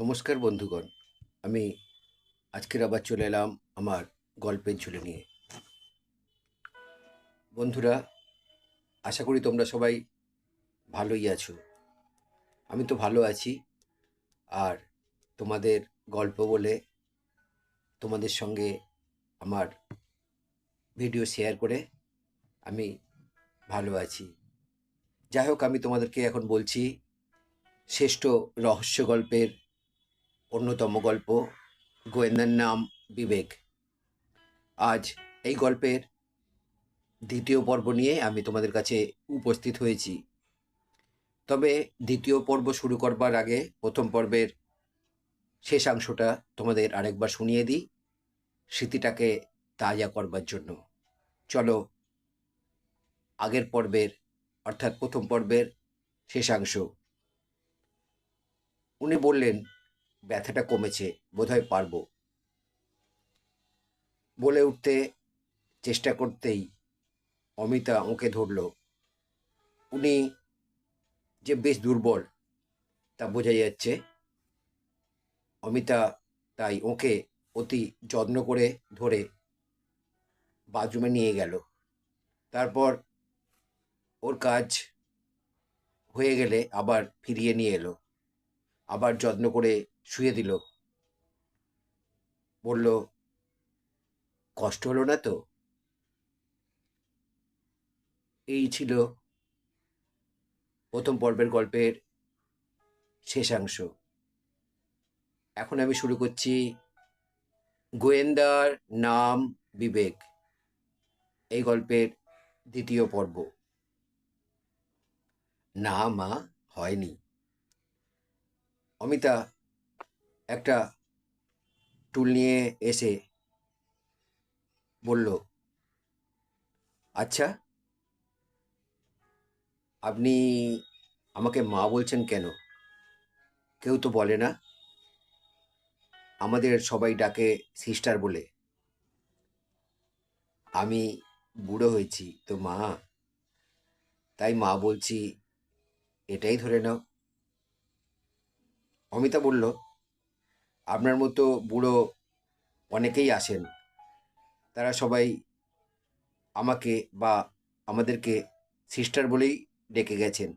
নমস্কার বন্ধুগণ, আমি আজকের আবার চলে এলাম আমার গল্পের ঝুলে নিয়ে। বন্ধুরা, আশা করি তোমরা সবাই ভালোই আছো। আমি তো ভালো আছি, আর তোমাদের গল্প বলে তোমাদের সঙ্গে আমার ভিডিও শেয়ার করে আমি ভালো আছি। যাই হোক, আমি তোমাদেরকে এখন বলছি, শ্রেষ্ঠ রহস্য গল্পের অন্যতম গল্প, গোয়েন্দার নাম বিবেক। আজ এই গল্পের দ্বিতীয় পর্ব নিয়ে আমি তোমাদের কাছে উপস্থিত হয়েছি। তবে দ্বিতীয় পর্ব শুরু করবার আগে প্রথম পর্বের শেষাংশটা তোমাদের আরেকবার শুনিয়ে দিই, স্মৃতিটাকে তাজা করবার জন্য। চলো আগের পর্বের, অর্থাৎ প্রথম পর্বের শেষাংশ উনি বললেন ব্যথাটা কমেছে, বোধহয় পারব। বলে উঠতে চেষ্টা করতেই অমিতা ওকে ধরল। উনি যে বেশ দুর্বল, তা বোঝা যাচ্ছে। অমিতা তাই ওকে অতি যত্ন করে ধরে বাথরুমে নিয়ে গেল। তারপর ওর কাজ হয়ে গেলে আবার ফিরিয়ে নিয়ে এলো। আবার যত্ন করে শুয়ে দিল। বলল, কষ্ট হলো না তো? এই ছিল প্রথম পর্বের গল্পের শেষাংশ। এখন আমি শুরু করছি গোয়েন্দার নাম বিবেক, এই গল্পের দ্বিতীয় পর্ব। না মা, হয়নি। অমিতা একটা টুল নিয়ে এসে বলল আচ্ছা আপনি আমাকে মা বলছেন কেন? কেউ তো বলে না। আমাদের সবাই ডাকে সিস্টার বলে। আমি বুড়ো হয়েছি তো মা। তাই মা বলছি, এটাই ধরে নাও। অমিতা বলল আপনার মতো বুড়ো অনেকেই আসেন। তারা সবাই আমাকে বা আমাদেরকে সিস্টার বলেই ডেকে গেছেন।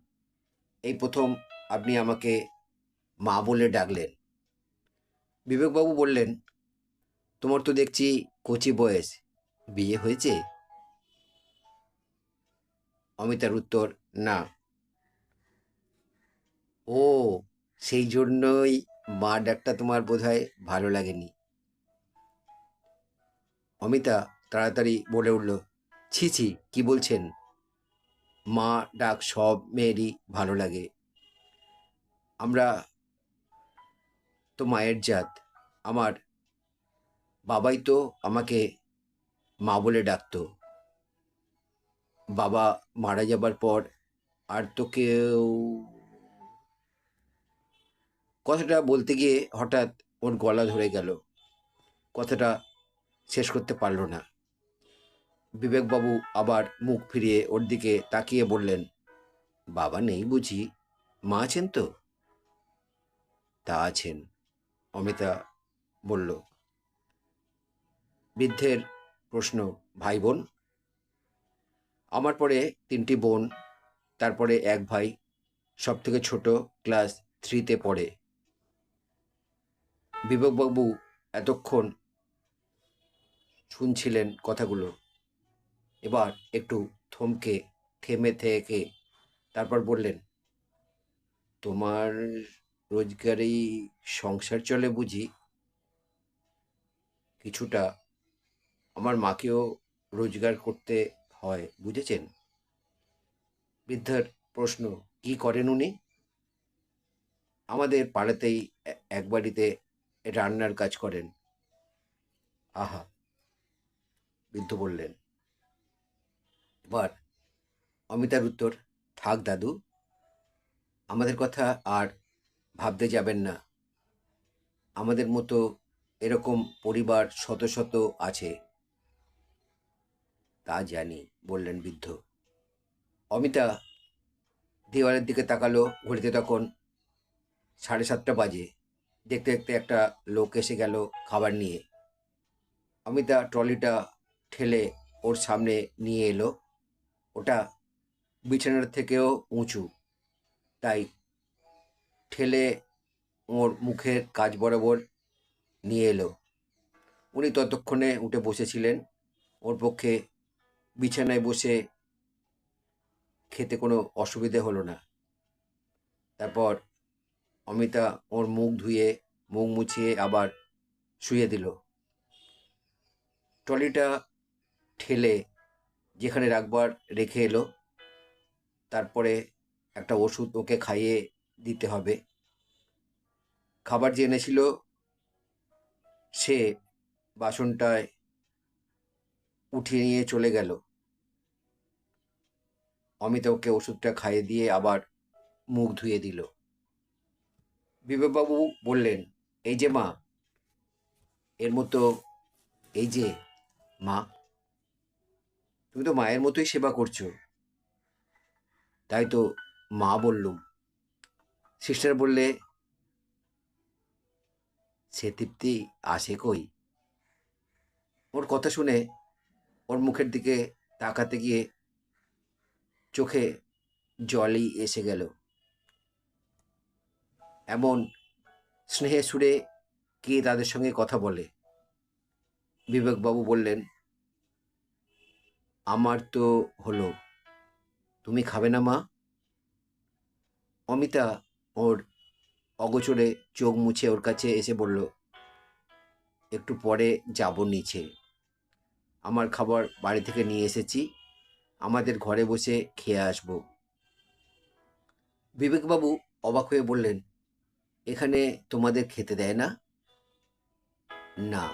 এই প্রথম আপনি আমাকে মা বলে ডাকলেন। বিবেকবাবু বললেন, তোমার তো দেখছি কচি বয়স। বিয়ে হয়েছে? অমিতার উত্তর, না। ও, সেই জন্যই মা ডাকটা তোমার বোধহয় ভালো লাগেনি। অমিতা তাড়াতাড়ি বলে উঠল, ছি ছি, কি বলছেন? মা ডাক সব মেয়েরই ভালো লাগে। আমরা তো মায়ের জাত, আমার বাবাই তো আমাকে মা বলে ডাকতো। বাবা মারা যাবার পর আর তো কেউ কথাটা বলতে গিয়ে হঠাৎ ওর গলা ধরে গেল। কথাটা শেষ করতে পারল না। বিবেকবাবু আবার মুখ ফিরিয়ে ওর দিকে তাকিয়ে বললেন, বাবা নেই বুঝি? মা আছেন তো? তা আছেন, অমিতা বলল। বৃদ্ধের প্রশ্ন, ভাই বোন? আমার পরে তিনটি বোন, তারপরে এক ভাই সব থেকে ছোট ক্লাস থ্রিতে পড়ে। বিবেকবাবু এতক্ষণ শুনছিলেন কথাগুলো। এবার একটু থমকে, থেমে থেকে তারপর বললেন, তোমার রোজগারেই সংসার চলে বুঝি? কিছুটা আমার মাকেও রোজগার করতে হয়, বুঝেছেন? বৃদ্ধার প্রশ্ন, কি করেন উনি? আমাদের পাড়াতেই এক বাড়িতে রান্নার কাজ করেন। আহা, বৃদ্ধ বললেন। এবার অমিতার উত্তর, থাক দাদু, আমাদের কথা আর ভাবতে যাবেন না। আমাদের মতো এরকম পরিবার শত শত আছে। তা জানি, বললেন বৃদ্ধ। অমিতা দেওয়ালের দিকে তাকালো, ঘড়িতে তখন সাড়ে সাতটা বাজে। দেখতে দেখতে একটা লোক এসে গেল খাবার নিয়ে। অমিতা ট্রলিটা ঠেলে ওর সামনে নিয়ে এলো। ওটা বিছানার থেকেও উঁচু। তাই ঠেলে ওর মুখের কাজ বরাবর নিয়ে এলো। উনি ততক্ষণে উঠে বসেছিলেন। ওর পক্ষে বিছানায় বসে খেতে কোনো অসুবিধে হলো না। তারপর অমিতা ওর মুখ ধুয়ে, মুখ মুছিয়ে আবার শুয়ে দিল। ট্রলিটা ঠেলে যেখানে রাখবার রেখে এলো, তারপরে একটা ওষুধ ওকে খাইয়ে দিতে হবে। খাবার যে এনেছিল, সে বাসনটায় উঠিয়ে নিয়ে চলে গেল। অমিতা ওকে ওষুধটা খাইয়ে দিয়ে আবার মুখ ধুয়ে দিল। বিবেকবাবু বললেন, এই যে মা, এর মতো, এই যে মা, তুমি তো মায়ের মতোই সেবা করছ। তাই তো মা বললুম। সিস্টার বললে, সে তৃপ্তি আসে কই? ওর কথা শুনে ওর মুখের দিকে তাকাতে গিয়ে চোখে জলই এসে গেল। এমন স্নেহে সুরে কে তাদের সঙ্গে কথা বলে? বিবেকবাবু বললেন, আমার তো হলো। তুমি খাবে না মা? অমিতা ওর অগোচরে চোখ মুছে ওর কাছে এসে বলল, একটু পরে যাব নিচে। আমার খাবার বাড়ি থেকে নিয়ে এসেছি। আমাদের ঘরে বসে খেয়ে আসব। বিবেকবাবু অবাক হয়ে বললেন এখানে তোমাদের খেতে দেয় না? না।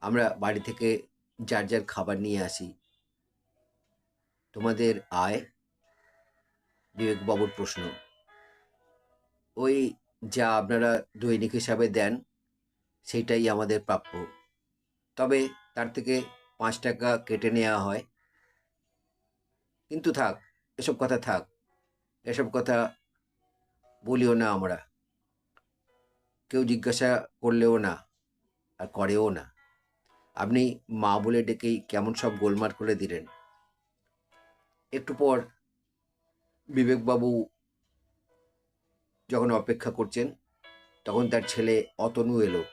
আমরা বাড়ি থেকে যার যার খাবার নিয়ে আসি। তোমাদের আয়? বিবেকবাবুর প্রশ্ন। ওই যা আপনারা দৈনিক হিসাবে দেন, সেইটাই আমাদের প্রাপ্য। তবে তার থেকে পাঁচ টাকা কেটে নেওয়া হয়। কিন্তু থাক, এসব কথা থাক। এসব কথা বলিও না আমরা। কেউ জিজ্ঞাসা করলেও না আর করেও না। আপনি মা বলে ডেকেই কেমন সব গোলমাল করে দিলেন। একটু পর বিবেকবাবু যখন অপেক্ষা করছেন, তখন তার ছেলে অতনু এলো।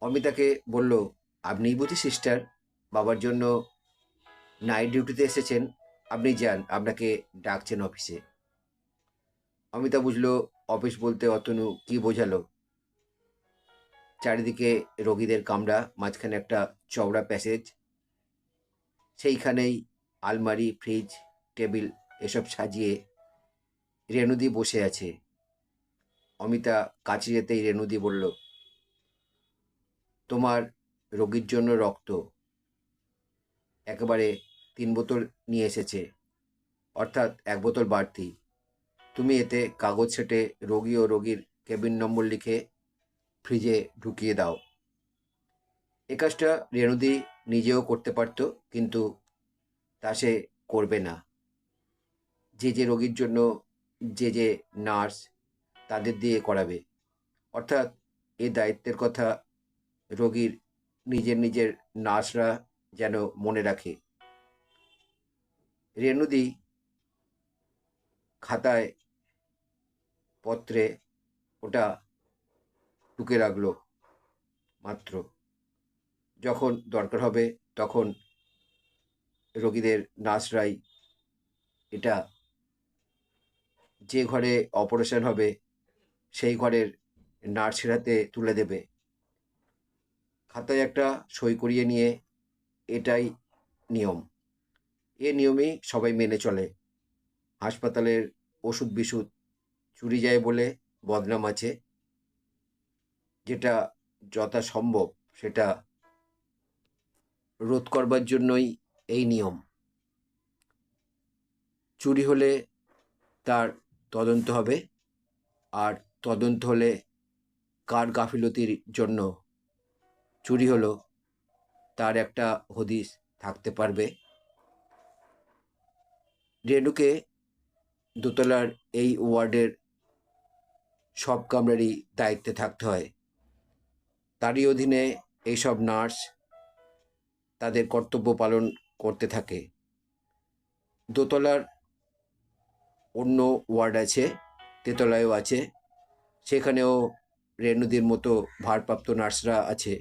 অমিতাকে বলল, আপনিই বুঝি সিস্টার বাবার জন্য নাইট ডিউটিতে এসেছেন? আপনি যান, আপনাকে ডাকছেন অফিসে অমিতা বুঝলো অফিস বলতে অতনু কি বোঝালো? চারিদিকে রোগীদের কামরা, মাঝখানে একটা চওড়া প্যাসেজ, সেইখানেই আলমারি, ফ্রিজ, টেবিল এসব সাজিয়ে রেণুদি বসে আছে। অমিতা কাছে যেতেই রেণুদি বলল, তোমার রোগীর জন্য রক্ত একেবারে তিন বোতল নিয়ে এসেছে, অর্থাৎ এক বোতল বাড়তি। তুমি এতে কাগজ সেটে রোগী ও রোগীর কেবিন নম্বর লিখে ফ্রিজে ঢুকিয়ে দাও। এ কাজটা রেণুদি নিজেও করতে পারতো, কিন্তু তা সে করবে না। যে যে রোগীর জন্য যে যে নার্স তাদের দিয়ে করাবে। অর্থাৎ এ দায়িত্বের কথা রোগীর নিজের নিজের নার্সরা যেন মনে রাখে। রেণুদি খাতায় পত্রে ওটা টুকে রাখল মাত্র। যখন দরকার হবে তখন রোগীদের নার্সরাই এটা যে ঘরে অপারেশন হবে সেই ঘরের নার্সের হাতে তুলে দেবে। খাতায় একটা সই করিয়ে নিয়ে এটাই নিয়ম। এ নিয়মেই সবাই মেনে চলে। হাসপাতালের ওষুধ বিশুধ চুরি যায় বলে বদনাম আছে। যেটা যথাসম্ভব, সেটা রোধ করবার জন্যই এই নিয়ম। চুরি হলে তার তদন্ত হবে, আর তদন্ত হলে কার গাফিলতির জন্য চুরি হলো, তার একটা হদিস থাকতে পারবে। রেণুকে দোতলার এই ওয়ার্ডের সব কামরারই দায়িত্বে থাকতে হয়। তারই অধীনে এইসব নার্স তাদের কর্তব্য পালন করতে থাকে। দোতলার অন্য ওয়ার্ড আছে, তেতলায়ও আছে। সেখানেও রেণুদির মতো ভারপ্রাপ্ত নার্সরা আছে।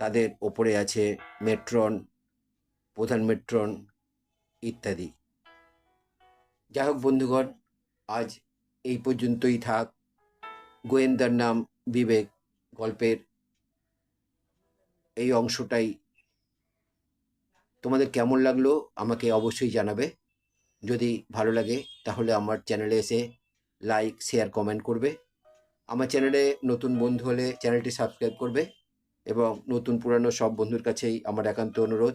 তাদের ওপরে আছে মেট্রন, প্রধান মেট্রন ইত্যাদি। যাই হোক বন্ধুগণ, আজ এই পর্যন্তই থাক। গোয়েন্দার নাম বিবেক গল্পের এই অংশটাই। তোমাদের কেমন লাগল আমাকে অবশ্যই জানাবে। যদি ভালো লাগে তাহলে আমার চ্যানেলে এসে লাইক, শেয়ার, কমেন্ট করবে। আমার চ্যানেলে নতুন বন্ধু হলে চ্যানেলটি সাবস্ক্রাইব করবে এবং নতুন পুরানো সব বন্ধুর কাছেই আমার একান্ত অনুরোধ,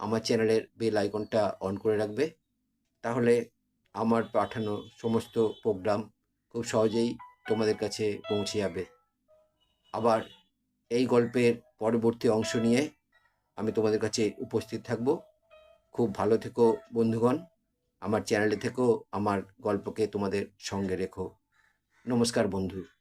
আমার চ্যানেলের বেল আইকনটা অন করে রাখবে। তাহলে আমার পাঠানো সমস্ত প্রোগ্রাম খুব সহজেই তোমাদের কাছে পৌঁছে যাবে। আবার এই গল্পের পরবর্তী অংশ নিয়ে আমি তোমাদের কাছে উপস্থিত থাকব। খুব ভালো থেকো বন্ধুগণ, আমার চ্যানেলে থেকেও আমার গল্পকে তোমাদের সঙ্গে রেখো। নমস্কার বন্ধু।